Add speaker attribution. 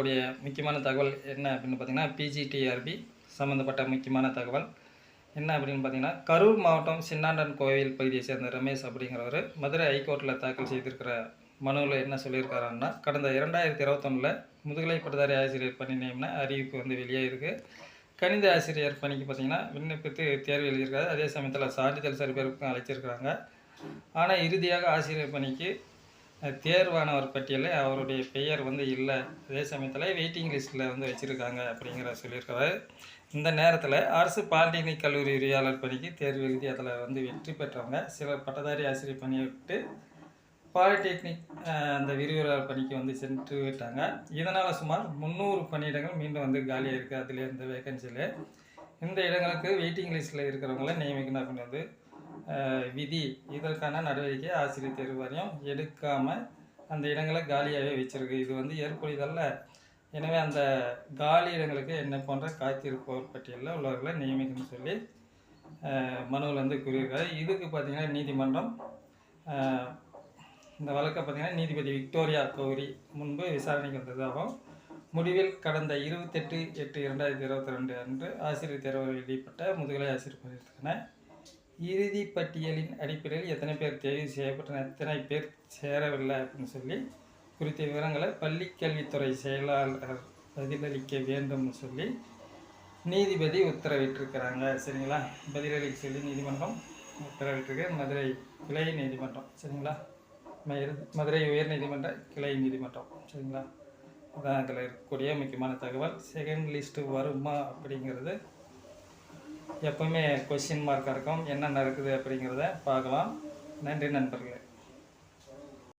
Speaker 1: வரக்கூடிய முக்கியமான தகவல் என்ன அப்படின்னு பார்த்தீங்கன்னா பிஜிடிஆர்பி சம்மந்தப்பட்ட முக்கியமான தகவல் என்ன அப்படின்னு பார்த்தீங்கன்னா கரூர் மாவட்டம் சின்னாண்டன் கோவில் பகுதியை சேர்ந்த ரமேஷ் அப்படிங்கிறவர் மதுரை ஹைகோர்ட்டில் தாக்கல் செய்திருக்கிற மனுவில் என்ன சொல்லியிருக்காருன்னா கடந்த இரண்டாயிரத்தி இருபத்தொன்னில் முதுகலை பட்டதாரி ஆசிரியர் பணி நியமன அறிவிப்பு வந்து வெளியே இருக்குது கணித ஆசிரியர் பணிக்கு பார்த்தீங்கன்னா விண்ணப்பித்து தேர்வு எழுதியிருக்காரு. அதே சமயத்தில் சான்றிதழ் சரிபார்ப்புக்கும் அழைச்சிருக்கிறாங்க. ஆனால் இறுதியாக ஆசிரியர் பணிக்கு தேர்வானவர் பட்டியலில் அவருடைய பெயர் வந்து இல்லை. அதே சமயத்தில் வெயிட்டிங் லிஸ்ட்டில் வந்து வச்சுருக்காங்க அப்படிங்கிற சொல்லியிருக்கிறார். இந்த நேரத்தில் அரசு பாலிடெக்னிக் கல்லூரி உரியாளர் பணிக்கு தேர்வு எழுதி அதில் வந்து வெற்றி பெற்றவங்க. சில பட்டதாரி ஆசிரியர் பணியை விட்டு பாலிடெக்னிக் அந்த விரிவுரையாளர் பணிக்கு வந்து சென்று விட்டாங்க. இதனால் சுமார் முந்நூறு பணியிடங்கள் மீண்டும் வந்து காலியாக இருக்குது அதில் இந்த வேகன்சியில் இந்த இடங்களுக்கு வெயிட்டிங் லிஸ்ட்டில் இருக்கிறவங்கள நியமிக்கணும் அப்படின்னு வந்து விதி இதற்கான நடவடிக்கை ஆசிரியர் தேர்வு வாரியம் எடுக்காமல் அந்த இடங்களை காலியாகவே வச்சிருக்கு. இது வந்து ஏற்புடையதல்ல எனவே அந்த காலி இடங்களுக்கு என்ன போன்ற காத்திருப்போர் பட்டியலில் உள்ளவர்களை நியமிக்கணும்னு சொல்லி மனுவில் வந்து கூறியிருக்காரு. இதுக்கு பார்த்தீங்கன்னா நீதிமன்றம் இந்த வழக்கை பார்த்தீங்கன்னா நீதிபதி விக்டோரியா கௌரி முன்பு விசாரணைக்கு வந்ததாகவும் முடிவில் கடந்த இருபத்தெட்டு எட்டு இரண்டாயிரத்தி இருபத்தி ரெண்டு அன்று ஆசிரியர் தேர்வு வெளியிடப்பட்ட முதுகலை ஆசிரியர் பணிக்கான இறுதி பட்டியலின் அடிப்படையில் எத்தனை பேர் தேர்வு செய்யப்பட்டன எத்தனை பேர் சேரவில்லை அப்படின்னு சொல்லி குறித்த விவரங்களை பள்ளிக்கல்வித்துறை செயலாளர் பதிலளிக்க வேண்டும்னு சொல்லி நீதிபதி உத்தரவிட்டிருக்கிறாங்க. சரிங்களா? பதிலளிக்க சொல்லி நீதிமன்றம் உத்தரவிட்டிருக்கு மதுரை கிளை நீதிமன்றம். சரிங்களா? மதுரை உயர் நீதிமன்ற கிளை நீதிமன்றம். சரிங்களா? அதான் அதில் இருக்கக்கூடிய முக்கியமான தகவல். செகண்ட் லிஸ்ட்டு வருமா அப்படிங்கிறது எப்பவுமே கொஷின் மார்க்காக இருக்கும். என்ன நடக்குது அப்படிங்கிறத பார்க்கலாம். நன்றி நண்பர்களே.